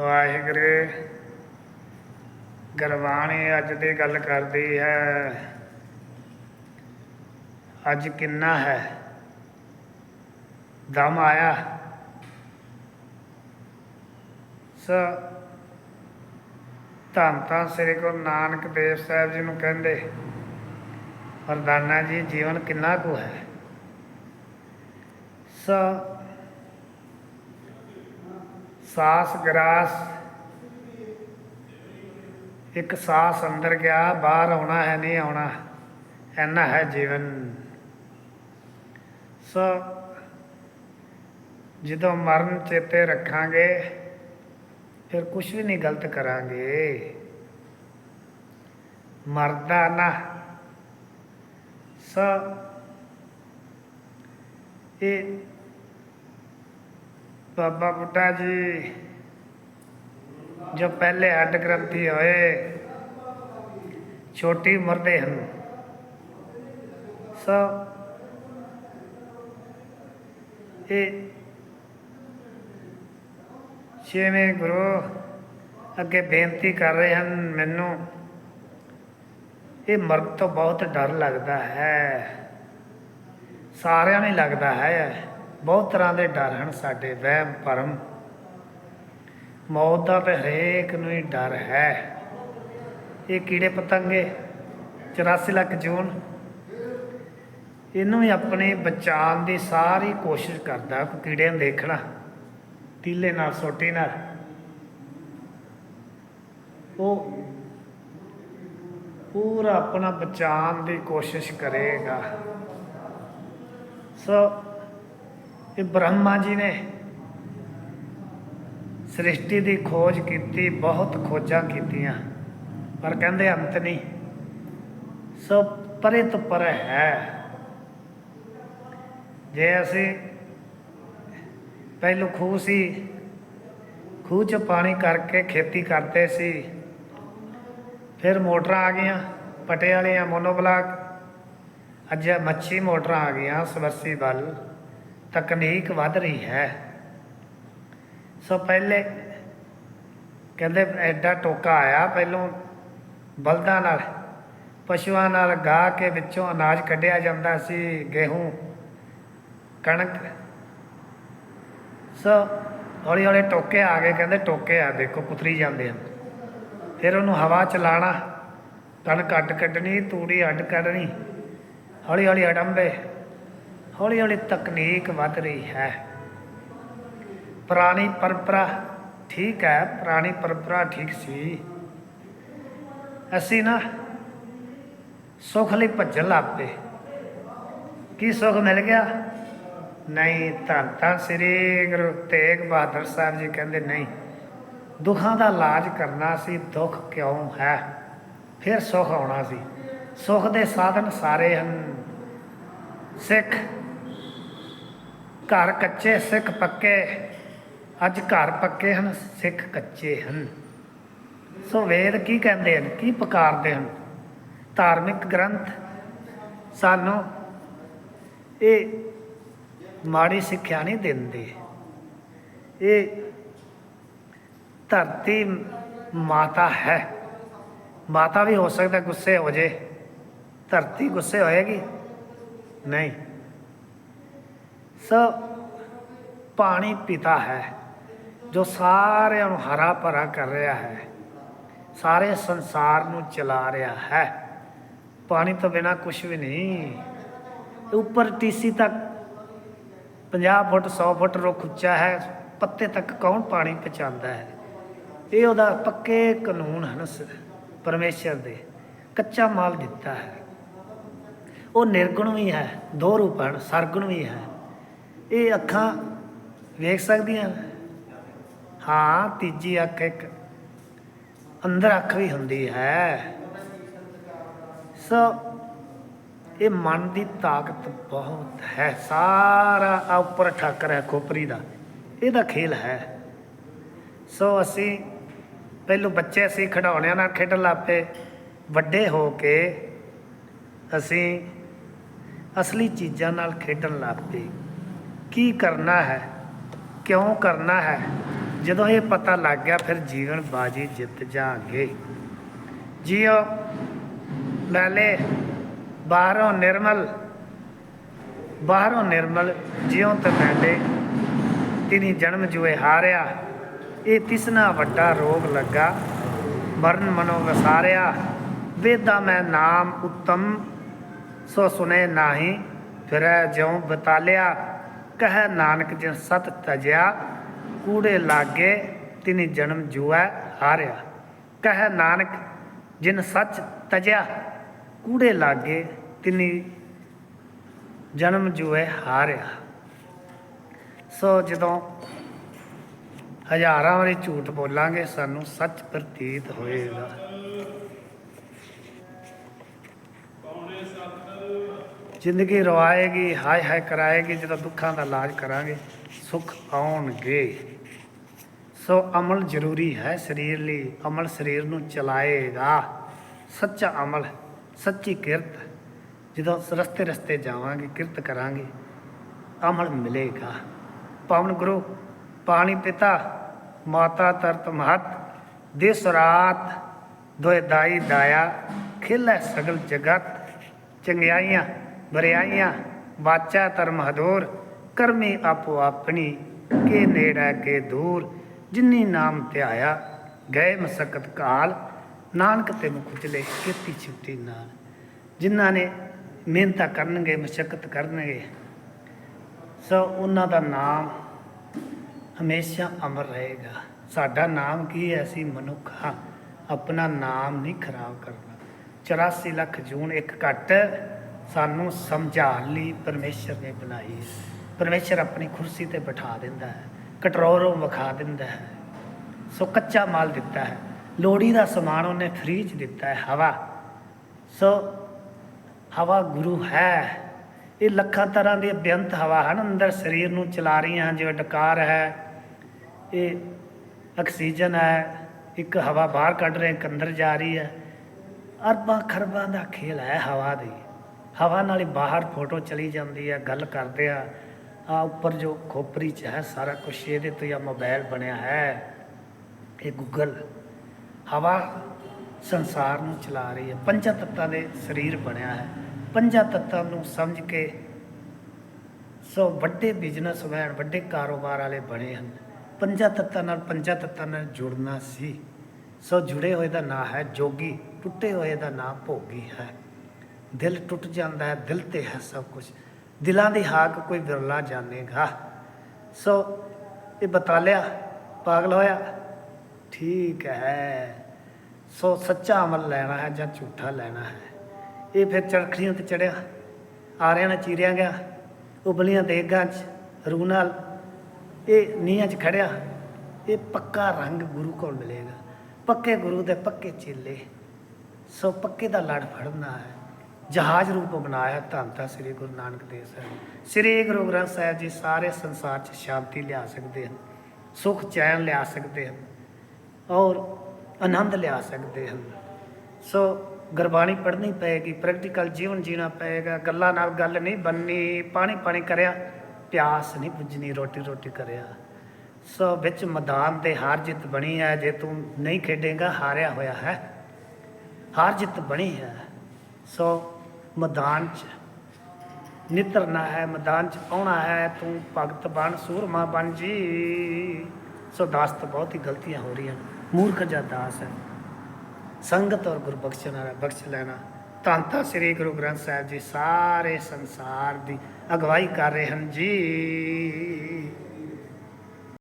ਵਾਹਿਗੁਰੂ। ਗੁਰਬਾਣੀ ਅੱਜ ਦੀ ਗੱਲ ਕਰਦੀ ਹੈ, ਅੱਜ ਕਿੰਨਾ ਹੈ? ਦਮ ਆਇਆ। ਸ ਧੰਨ ਧੰਨ ਸ੍ਰੀ ਗੁਰੂ ਨਾਨਕ ਦੇਵ ਸਾਹਿਬ ਜੀ ਨੂੰ ਕਹਿੰਦੇ ਵਰਦਾਨਾ ਜੀ, ਜੀਵਨ ਕਿੰਨਾ ਕੁ ਹੈ? ਸ ਸਾਸ ਗਰਾਸ। ਇੱਕ ਸਾਸ ਅੰਦਰ ਗਿਆ, ਬਾਹਰ ਆਉਣਾ ਹੈ, ਨਹੀਂ ਆਉਣਾ ਐਨਾ ਹੈ ਜੀਵਨ। ਸੋ ਜਦੋਂ ਮਰਨ ਚੇਤੇ ਰੱਖਾਂਗੇ, ਫਿਰ ਕੁਝ ਵੀ ਨਹੀਂ ਗਲਤ ਕਰਾਂਗੇ। ਮਰਦਾ ਨਾ। ਸ ਇਹ ਬਾਬਾ ਬੁੱਢਾ ਜੀ, ਜੋ ਪਹਿਲੇ ਹੱਡ ਗ੍ਰੰਥੀ ਹੋਏ, ਛੋਟੀ ਉਮਰ ਦੇ ਹਨ। ਸੋ, ਇਹ ਛੇਵੇਂ ਗੁਰੂ ਅੱਗੇ ਬੇਨਤੀ ਕਰ ਰਹੇ ਹਨ ਮੈਨੂੰ, ਇਹ ਮਰਦ ਤੋਂ ਬਹੁਤ ਡਰ ਲੱਗਦਾ ਹੈ। ਸਾਰਿਆਂ ਨੂੰ ਹੀ ਲੱਗਦਾ ਹੈ। ਬਹੁਤ ਤਰ੍ਹਾਂ ਦੇ ਡਰ ਹਨ ਸਾਡੇ, ਵਹਿਮ, ਭਰਮ। ਮੌਤ ਦਾ ਤੇ ਹਰੇਕ ਨੂੰ ਹੀ ਡਰ ਹੈ। ਇਹ ਕੀੜੇ ਪਤੰਗੇ 84 ਲੱਖ ਜੂਨ। ਇਹਨੂੰ ਵੀ ਆਪਣੇ ਬਚਾਉਣ ਦੀ ਸਾਰੀ ਕੋਸ਼ਿਸ਼ ਕਰਦਾ, ਕੋਈ ਕੀੜੇ ਨੂੰ ਦੇਖਣਾ, ਤੀਲੇ ਨਾਲ, ਸੋਟੀ ਨਾਲ। ਉਹ ਪੂਰਾ ਆਪਣਾ ਬਚਾਉਣ ਦੀ ਕੋਸ਼ਿਸ਼ ਕਰੇਗਾ। ਸੋ ਇਹ ਬ੍ਰਹਮਾ ਜੀ ਨੇ ਸ੍ਰਿਸ਼ਟੀ ਦੀ ਖੋਜ ਕੀਤੀ, ਬਹੁਤ ਖੋਜਾਂ ਕੀਤੀਆਂ। ਪਰ ਕਹਿੰਦੇ ਅੰਤ ਨਹੀਂ। ਸੋ ਪਰੇ ਤੋਂ ਪਰੇ ਹੈ। ਜੇ ਅਸੀਂ ਪਹਿਲੂ ਖੂਹ ਸੀ, ਖੂਹ 'ਚ ਪਾਣੀ ਕਰਕੇ ਖੇਤੀ ਕਰਦੇ ਸੀ, ਫਿਰ ਮੋਟਰਾਂ ਆ ਗਈਆਂ, ਪਟੇ ਵਾਲੀਆਂ ਮੋਨੋਬਲਾਕ। ਅੱਜ ਮੱਛੀ ਮੋਟਰਾਂ ਆ ਗਈਆਂ ਸਬਰਸੀਬਲ ਤਕਨੀਕ ਵੱਧ ਰਹੀ ਹੈ। ਸੋ ਪਹਿਲੇ ਕਹਿੰਦੇ ਐਡਾ ਟੋਕਾ ਆਇਆ, ਪਹਿਲੋਂ ਬਲਦਾਂ ਨਾਲ, ਪਸ਼ੂਆਂ ਨਾਲ ਗਾ ਕੇ ਵਿੱਚੋਂ ਅਨਾਜ ਕੱਢਿਆ ਜਾਂਦਾ ਸੀ, ਗੇਹੂੰ, ਕਣਕ। ਸੋ ਹੌਲੀ ਹੌਲੀ ਟੋਕੇ ਆ ਗਏ, ਕਹਿੰਦੇ ਟੋਕੇ ਆ, ਦੇਖੋ ਕੁਤਰੀ ਜਾਂਦੇ ਹਨ ਫਿਰ ਉਹਨੂੰ ਹਵਾ ਚਲਾਣਾ ਕਣਕ ਅੱਡ ਕੱਢਣੀ, ਤੂੜੀ ਅੱਡ ਕੱਢਣੀ ਹੌਲੀ ਹੌਲੀ ਅਡੰਬੇ ਹੌਲੀ ਹੌਲੀ ਤਕਨੀਕ ਵੱਧ ਰਹੀ ਹੈ। ਪੁਰਾਣੀ ਪਰੰਪਰਾ ਠੀਕ ਹੈ, ਪੁਰਾਣੀ ਪਰੰਪਰਾ ਠੀਕ ਸੀ। ਅਸੀਂ ਨਾ ਸੁਖ ਲਈ ਭੱਜਣ ਲੱਗ ਕੀ ਸੁਖ ਮਿਲ ਗਿਆ? ਨਹੀਂ ਤਾਂ ਤਾਂ ਸ੍ਰੀ ਗੁਰੂ ਤੇਗ ਬਹਾਦਰ ਸਾਹਿਬ ਜੀ ਕਹਿੰਦੇ ਨਹੀਂ। ਦੁੱਖਾਂ ਦਾ ਇਲਾਜ ਕਰਨਾ ਸੀ, ਦੁੱਖ ਕਿਉਂ ਹੈ? ਫਿਰ ਸੁਖ ਆਉਣਾ ਸੀ। ਸੁਖ ਦੇ ਸਾਧਨ ਸਾਰੇ ਹਨ। ਸਿੱਖ ਘਰ ਕੱਚੇ, ਸਿੱਖ ਪੱਕੇ। ਅੱਜ ਘਰ ਪੱਕੇ ਹਨ, ਸਿੱਖ ਕੱਚੇ ਹਨ। ਸੋ ਵੇਦ ਕੀ ਕਹਿੰਦੇ ਹਨ? ਕੀ ਪੁਕਾਰਦੇ ਹਨ? ਧਾਰਮਿਕ ਗ੍ਰੰਥ। ਸਾਨੂੰ ਇਹ ਮਾੜੀ ਸਿੱਖਿਆ ਨਹੀਂ ਦਿੰਦੇ। ਇਹ ਧਰਤੀ ਮਾਤਾ ਹੈ। ਮਾਤਾ ਵੀ ਹੋ ਸਕਦਾ ਗੁੱਸੇ ਹੋ ਜੇ। ਧਰਤੀ ਗੁੱਸੇ ਹੋਏਗੀ? ਨਹੀਂ। ਸੋ ਪਾਣੀ ਪਿਤਾ ਹੈ, ਜੋ ਸਾਰਿਆਂ ਨੂੰ ਹਰਾ ਭਰਾ ਕਰ ਰਿਹਾ ਹੈ, ਸਾਰੇ ਸੰਸਾਰ ਨੂੰ ਚਲਾ ਰਿਹਾ ਹੈ। ਪਾਣੀ ਤੋਂ ਬਿਨਾ ਕੁਝ ਵੀ ਨਹੀਂ। ਉੱਪਰ ਟੀਸੀ ਤੱਕ 50 ਫੁੱਟ 100 ਫੁੱਟ ਰੁੱਖ ਉੱਚਾ ਹੈ, ਪੱਤੇ ਤੱਕ ਕੌਣ ਪਾਣੀ ਪਹੁੰਚਾਉਂਦਾ ਹੈ? ਇਹ ਉਹਦਾ ਪੱਕੇ ਕਾਨੂੰਨ ਹਨ ਸ- ਪਰਮੇਸ਼ਰ ਦੇ। ਕੱਚਾ ਮਾਲ ਦਿੱਤਾ ਹੈ। ਉਹ ਨਿਰਗੁਣ ਵੀ ਹੈ, ਦੋ ਰੂਪ ਹਨ, ਸਰਗੁਣ ਵੀ ਹੈ। ਇਹ ਅੱਖਾਂ ਵੇਖ ਸਕਦੀਆਂ ਹਾਂ, ਤੀਜੀ ਅੱਖ ਇੱਕ। ਅੰਦਰ ਅੱਖ ਵੀ ਹੁੰਦੀ ਹੈ। ਸੋ, ਇਹ ਮਨ ਦੀ ਤਾਕਤ ਬਹੁਤ ਹੈ। ਸਾਰਾ ਉੱਪਰ ਠਾਕਰ ਹੈ ਖੋਪਰੀ ਦਾ। ਇਹਦਾ ਖੇਲ ਹੈ। ਸੋ, ਅਸੀਂ ਪਹਿਲੋਂ ਬੱਚੇ ਅਸੀਂ ਖਿਡੌਣਿਆਂ ਨਾਲ ਖੇਡਣ ਲੱਗ ਪਏ। ਵੱਡੇ ਹੋ ਕੇ ਅਸੀਂ ਅਸਲੀ ਚੀਜ਼ਾਂ ਨਾਲ ਖੇਡਣ ਲੱਗ ਪਏ। ਕੀ ਕਰਨਾ ਹੈ? ਕਿਉਂ ਕਰਨਾ ਹੈ? ਜਦੋਂ ਇਹ ਪਤਾ ਲੱਗ ਗਿਆ, ਫਿਰ ਜੀਵਨ ਬਾਜੀ ਜਿੱਤ ਜਾਗੇ ਜੀਓ ਲਾਲੇ ਬਾਹਰੋਂ ਨਿਰਮਲ ਬਾਹਰੋਂ ਨਿਰਮਲ ਜਿਉਂ ਤੇ ਮੈਲੇ ਤਿਨੀ ਜਨਮ ਜੁਏ ਹਾਰਿਆ। ਇਹ ਤਿਸਨਾ ਵੱਡਾ ਰੋਗ ਲੱਗਾ। ਮਰਨ ਮਨੋ ਵਸਾਰਿਆ। ਵੇਦਾ ਮੈਂ ਨਾਮ ਉਤਮ, ਸੋ ਸੁਨੇ ਨਾਹੀ, ਫਿਰੈ ਜਿਉ ਬਤਾਲਿਆ। ਕਹੈ ਨਾਨਕ ਜਿਨ ਸਤ ਤਜਿਆ, ਕੂੜੇ ਲਾਗੇ ਤਿਨੀ ਜਨਮ ਜੁਐ ਹਾਰਿਆ। ਕਹੈ ਨਾਨਕ ਜਿਨ ਸੱਚ ਤਜਿਆ, ਕੂੜੇ ਲਾਗੇ ਤਿਨੀ ਜਨਮ ਜੁਏ ਹਾਰਿਆ। ਸੋ ਜਦੋਂ ਹਜ਼ਾਰਾਂ ਵਾਰੀ ਝੂਠ ਬੋਲਾਂਗੇ, ਸਾਨੂੰ ਸੱਚ ਪ੍ਰਤੀਤ ਹੋਏਗਾ। ਜ਼ਿੰਦਗੀ ਰਵਾਏਗੀ, ਹਾਏ ਹਾਏ ਕਰਾਏਗੀ, ਜਦੋਂ ਦੁੱਖਾਂ ਦਾ ਇਲਾਜ ਕਰਾਂਗੇ, ਸੁੱਖ ਆਉਣਗੇ। ਸੋ ਅਮਲ ਜ਼ਰੂਰੀ ਹੈ ਸਰੀਰ ਲਈ, ਅਮਲ ਸਰੀਰ ਨੂੰ ਚਲਾਏਗਾ। ਸੱਚਾ ਅਮਲ, ਸੱਚੀ ਕਿਰਤ, ਜਦੋਂ ਰਸਤੇ ਰਸਤੇ ਜਾਵਾਂਗੇ, ਕਿਰਤ ਕਰਾਂਗੇ, ਅਮਲ ਮਿਲੇਗਾ। ਪਵਨ ਗੁਰੂ, ਪਾਣੀ ਪਿਤਾ, ਮਾਤਾ ਤਰਤ ਮਹਤ, ਦਿਸ ਰਾਤ ਦੋਇ ਦਾਈ ਦਾਇਆ, ਖਿਲੈ ਸਗਲ ਜਗਤ, ਚੰਗਿਆਈਆਂ ਬਰਿਆਈਆਂ ਵਾਚਾ ਧਰਮ ਹਦੂਰ, ਕਰਮੀ ਆਪੋ ਆਪਣੀ, ਕੇ ਨੇੜਾ ਕੇ ਦੂਰ, ਜਿਨੀ ਨਾਮ ਧਿਆਇਆ, ਗਏ ਮਸਕਤ ਕਾਲ, ਨਾਨਕ ਤੇ ਮੁਖ ਚਲੇ ਕੀਤੀ ਛੁੱਟੀ ਨਾਲ। ਜਿਨ੍ਹਾਂ ਨੇ ਮਿਹਨਤਾਂ ਕਰਨਗੇ, ਮਸ਼ਕਤ ਕਰਨਗੇ, ਸੋ ਉਹਨਾਂ ਦਾ ਨਾਮ ਹਮੇਸ਼ਾ ਅਮਰ ਰਹੇਗਾ। ਸਾਡਾ ਨਾਮ ਕੀ ਹੈ? ਅਸੀਂ ਮਨੁੱਖ ਹਾਂ। ਆਪਣਾ ਨਾਮ ਨਹੀਂ ਖਰਾਬ ਕਰਨਾ। 84 ਲੱਖ ਜੂਨ ਇੱਕ ਘੱਟ ਸਾਨੂੰ ਸਮਝਾਉਣ ਲਈ ਪਰਮੇਸ਼ਰ ਨੇ ਬਣਾਈ। ਹੈ ਪਰਮੇਸ਼ਰ ਆਪਣੀ ਕੁਰਸੀ ਤੇ ਬਿਠਾ ਦਿੰਦਾ ਹੈ, ਕਟਰੋਰੋਂ ਵਿਖਾ ਦਿੰਦਾ ਹੈ। ਸੋ ਕੱਚਾ ਮਾਲ ਦਿੱਤਾ ਹੈ ਲੋੜੀ ਦਾ ਸਮਾਨ ਉਹਨੇ ਫ੍ਰੀ ਚ ਦਿੱਤਾ ਹੈ, ਹਵਾ। ਸੋ ਹਵਾ ਗੁਰੂ ਹੈ। ਇਹ ਲੱਖਾਂ ਤਰ੍ਹਾਂ ਦੀ ਬੇਅੰਤ ਹਵਾ ਹਨ, ਅੰਦਰ ਸਰੀਰ ਨੂੰ ਚਲਾ ਰਹੀਆਂ ਹਨ, ਜਿਵੇਂ ਡਕਾਰ ਹੈ, ਇਹ ਆਕਸੀਜਨ ਹੈ, ਇੱਕ ਹਵਾ ਬਾਹਰ ਕੱਢ ਰਹੇ ਇੱਕ ਅੰਦਰ ਜਾ ਰਹੀ ਹੈ। ਅਰਬਾਂ ਖਰਬਾਂ ਦਾ ਖੇਲ ਹੈ ਹਵਾ ਦੀ। ਹਵਾ ਨਾਲ ਹੀ ਬਾਹਰ ਫੋਟੋ ਚਲੀ ਜਾਂਦੀ ਹੈ ਗੱਲ ਕਰਦੇ ਆ। ਆ ਉੱਪਰ ਜੋ ਖੋਪਰੀ ਚ ਹੈ ਸਾਰਾ ਕੁਝ ਇਹਦੇ ਤੋਂ ਹੀ ਮੋਬਾਈਲ ਬਣਿਆ ਹੈ। ਇਹ ਗੂਗਲ ਹਵਾ ਸੰਸਾਰ ਨੂੰ ਚਲਾ ਰਹੀ ਹੈ। ਪੰਜਾਂ ਤੱਤਾਂ ਦੇ ਸਰੀਰ ਬਣਿਆ ਹੈ। ਪੰਜਾਂ ਤੱਤਾਂ ਨੂੰ ਸਮਝ ਕੇ ਸੋ ਵੱਡੇ ਬਿਜ਼ਨਸਮੈਨ ਵੱਡੇ ਕਾਰੋਬਾਰ ਵਾਲੇ ਬਣੇ ਹਨ। ਪੰਜਾਂ ਤੱਤਾਂ ਨਾਲ ਪੰਜਾਂ ਤੱਤਾਂ ਨਾਲ ਜੁੜਨਾ ਸੀ। ਸੋ ਜੁੜੇ ਹੋਏ ਦਾ ਨਾਂ ਹੈ ਜੋਗੀ ਟੁੱਟੇ ਹੋਏ ਦਾ ਨਾਂ ਭੋਗੀ ਹੈ। ਦਿਲ ਟੁੱਟ ਜਾਂਦਾ ਹੈ, ਦਿਲ ਤੇ ਹੈ ਸਭ ਕੁਝ ਦਿਲਾਂ ਦੀ ਹਾਕ ਕੋਈ ਵਿਰਲਾ ਜਾਣੇਗਾ। ਸੋ ਇਹ ਬਤਾ ਲਿਆ ਪਾਗਲ ਹੋਇਆ? ਠੀਕ ਹੈ। ਸੋ ਸੱਚਾ ਅਮਲ ਲੈਣਾ ਹੈ ਜਾਂ ਝੂਠਾ ਲੈਣਾ ਹੈ? ਇਹ ਫਿਰ ਚੜਖੜੀਆਂ ਤੇ ਚੜਿਆ। ਆਰਿਆਂ ਨਾਲ ਚੀਰਿਆ ਗਿਆ। ਉਬਲੀਆਂ ਦੇਗਾਂ 'ਚ ਰੂਹ ਨਾਲ। ਇਹ ਨੀਹਾਂ 'ਚ ਖੜਿਆ। ਇਹ ਪੱਕਾ ਰੰਗ ਗੁਰੂ ਕੋਲ ਮਿਲੇਗਾ। ਪੱਕੇ ਗੁਰੂ ਦੇ ਪੱਕੇ ਚੇਲੇ। ਸੋ ਪੱਕੇ ਦਾ ਲੜ ਫੜਨਾ ਹੈ। ਜਹਾਜ਼ ਰੂਪ ਬਣਾਇਆ ਧੰਨ ਤਾਂ ਸ੍ਰੀ ਗੁਰੂ ਨਾਨਕ ਦੇਵ ਸਾਹਿਬ। ਸ੍ਰੀ ਗੁਰੂ ਗ੍ਰੰਥ ਸਾਹਿਬ ਜੀ ਸਾਰੇ ਸੰਸਾਰ 'ਚ ਸ਼ਾਂਤੀ ਲਿਆ ਸਕਦੇ ਹਨ, ਸੁਖ ਚੈਨ ਲਿਆ ਸਕਦੇ ਹਨ ਔਰ ਆਨੰਦ ਲਿਆ ਸਕਦੇ ਹਨ। ਸੋ ਗੁਰਬਾਣੀ ਪੜ੍ਹਨੀ ਪਏਗੀ ਪ੍ਰੈਕਟੀਕਲ ਜੀਵਨ ਜੀਣਾ ਪਏਗਾ, ਗੱਲਾਂ ਨਾਲ ਗੱਲ ਨਹੀਂ ਬੰਨੀ ਪਾਣੀ ਪਾਣੀ ਕਰਿਆ, ਪਿਆਸ ਨਹੀਂ ਪੁੱਜਣੀ ਰੋਟੀ ਰੋਟੀ ਕਰਿਆ। ਸੋ ਵਿੱਚ ਮੈਦਾਨ ਤੇ ਹਾਰ ਜਿੱਤ ਬਣੀ ਹੈ, ਜੇ ਤੂੰ ਨਹੀਂ ਖੇਡੇਗਾ, ਹਾਰਿਆ ਹੋਇਆ ਹੈ। ਹਾਰ ਜਿੱਤ ਬਣੀ ਹੈ। ਸੋ ਮੈਦਾਨ 'ਚ। ਨਿਤਰਨਾ ਹੈ ਮੈਦਾਨ 'ਚ, ਆਉਣਾ ਹੈ ਤੂੰ ਭਗਤ ਬਣ, ਸੂਰਮਾ ਬਣ ਜੀ। ਸੋ ਦਾਸ ਤੋਂ ਬਹੁਤ ਹੀ ਗਲਤੀਆਂ ਹੋ ਰਹੀਆਂ ਮੂਰਖ ਜਾਂ ਦਾਸ ਹੈ। ਸੰਗਤ ਔਰ ਗੁਰਬਖਸ਼ ਨਾਲ ਬਖਸ਼ ਲੈਣਾ। ਧੰਨ ਤਾਂ ਸ੍ਰੀ ਗੁਰੂ ਗ੍ਰੰਥ ਸਾਹਿਬ ਜੀ, ਸਾਰੇ ਸੰਸਾਰ ਦੀ ਅਗਵਾਈ ਕਰ ਰਹੇ ਹਨ ਜੀ।